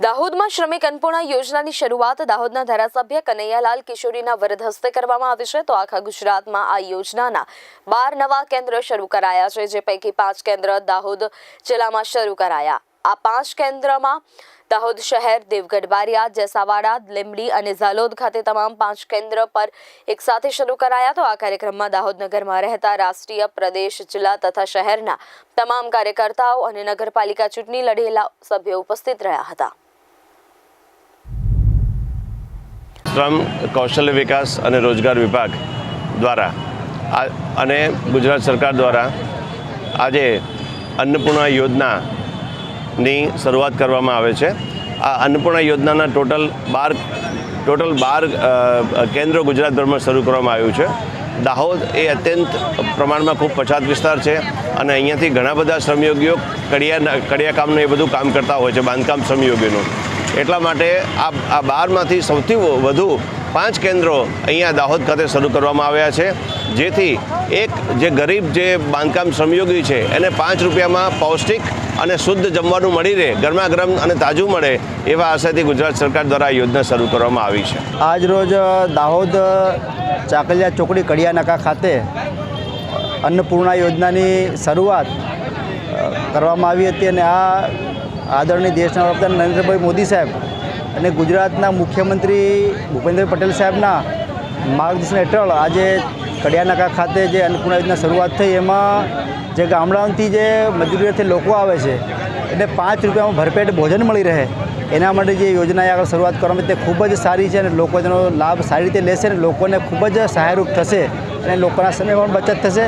દાહોદમાં શ્રમિક અન્નપૂર્ણા યોજનાની શરૂઆત દાહોદના ધારાસભ્ય કનૈયાલાલ કિશોરીના વરદ હસ્તે કરવામાં આવી છે. તો આખા ગુજરાતમાં આ યોજનાના બાર નવા કેન્દ્ર શરૂ કરાયા છે, જે પૈકી પાંચ કેન્દ્ર દાહોદ જિલ્લામાં શરૂ કરાયા. આ પાંચ કેન્દ્રમાં દાહોદ શહેર, દેવગઢ, બારિયા, જેસાવાડા, લીંબડી અને ઝાલોદ ખાતે તમામ પાંચ કેન્દ્ર પર એક સાથે શરૂ કરાયા. તો આ કાર્યક્રમમાં દાહોદ નગરમાં રહેતા રાષ્ટ્રીય પ્રદેશ, જિલ્લા તથા શહેરના તમામ કાર્યકર્તાઓ અને નગરપાલિકા ચૂંટણી લડેલા સભ્યો ઉપસ્થિત રહ્યા હતા. શ્રમ, કૌશલ્ય વિકાસ અને રોજગાર વિભાગ દ્વારા અને ગુજરાત સરકાર દ્વારા આજે અન્નપૂર્ણા યોજનાની શરૂઆત કરવામાં આવે છે. આ અન્નપૂર્ણા યોજનાના ટોટલ બાર ટોટલ બાર કેન્દ્રો ગુજરાતભરમાં શરૂ કરવામાં આવ્યું છે. દાહોદ એ અત્યંત પ્રમાણમાં ખૂબ પછાત વિસ્તાર છે અને અહીંયાથી ઘણા બધા શ્રમયોગીઓ કડિયા કડિયા કામનું એ બધું કામ કરતા હોય છે, બાંધકામ શ્રમયોગીનું. એટલા માટે આ આ બારમાંથી સૌથી વધુ પાંચ કેન્દ્રો અહીંયા દાહોદ ખાતે શરૂ કરવામાં આવ્યા છે. જેથી એક જે ગરીબ જે બાંધકામ શ્રમયોગી છે, એને પાંચ રૂપિયામાં પૌષ્ટિક અને શુદ્ધ જમવાનું મળી રહે ગરમા ગરમ અને તાજું મળે એવા આશાથી ગુજરાત સરકાર દ્વારા યોજના શરૂ કરવામાં આવી છે. આજ રોજ દાહોદ ચાકલિયા ચોકડી કડિયાનાકા ખાતે અન્નપૂર્ણા યોજનાની શરૂઆત કરવામાં આવી હતી અને આ આદરણીય દેશના વડાપ્રધાન નરેન્દ્રભાઈ મોદી સાહેબ અને ગુજરાતના મુખ્યમંત્રી ભૂપેન્દ્ર પટેલ સાહેબના માર્ગદર્શન હેઠળ આજે કડિયાનાકા ખાતે જે અન્નપૂર્ણા યોજના શરૂઆત થઈ, એમાં જે ગામડાઓથી જે મજૂરીથી લોકો આવે છે એટલે પાંચ રૂપિયામાં ભરપેટ ભોજન મળી રહે. એના માટે જે યોજના આગળ શરૂઆત કરવામાં તે ખૂબ જ સારી છે અને લોકો તેનો લાભ સારી રીતે લેશે અને લોકોને ખૂબ જ સહાયરૂપ થશે અને લોકોના સમય પણ બચત થશે.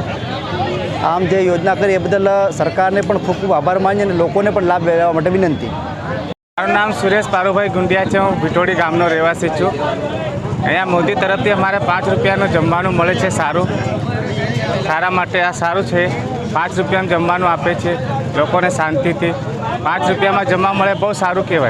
આમ જે યોજના કરી એ બદલ સરકારને પણ ખૂબ ખૂબ આભાર માનીએ અને લોકોને પણ લાભ લેવા માટે વિનંતી. મારું નામ સુરેશ પારુભાઈ ગુંડિયા છે. હું ભીટોડી ગામનો રહેવાસી છું. અહીંયા મોદી તરફથી અમારે પાંચ રૂપિયાનું જમવાનું મળે છે સારું. સારા માટે આ સારું છે. પાંચ રૂપિયાનું જમવાનું આપે છે લોકોને શાંતિથી. પાંચ રૂપિયામાં જમવા મળે બહુ સારું કહેવાય.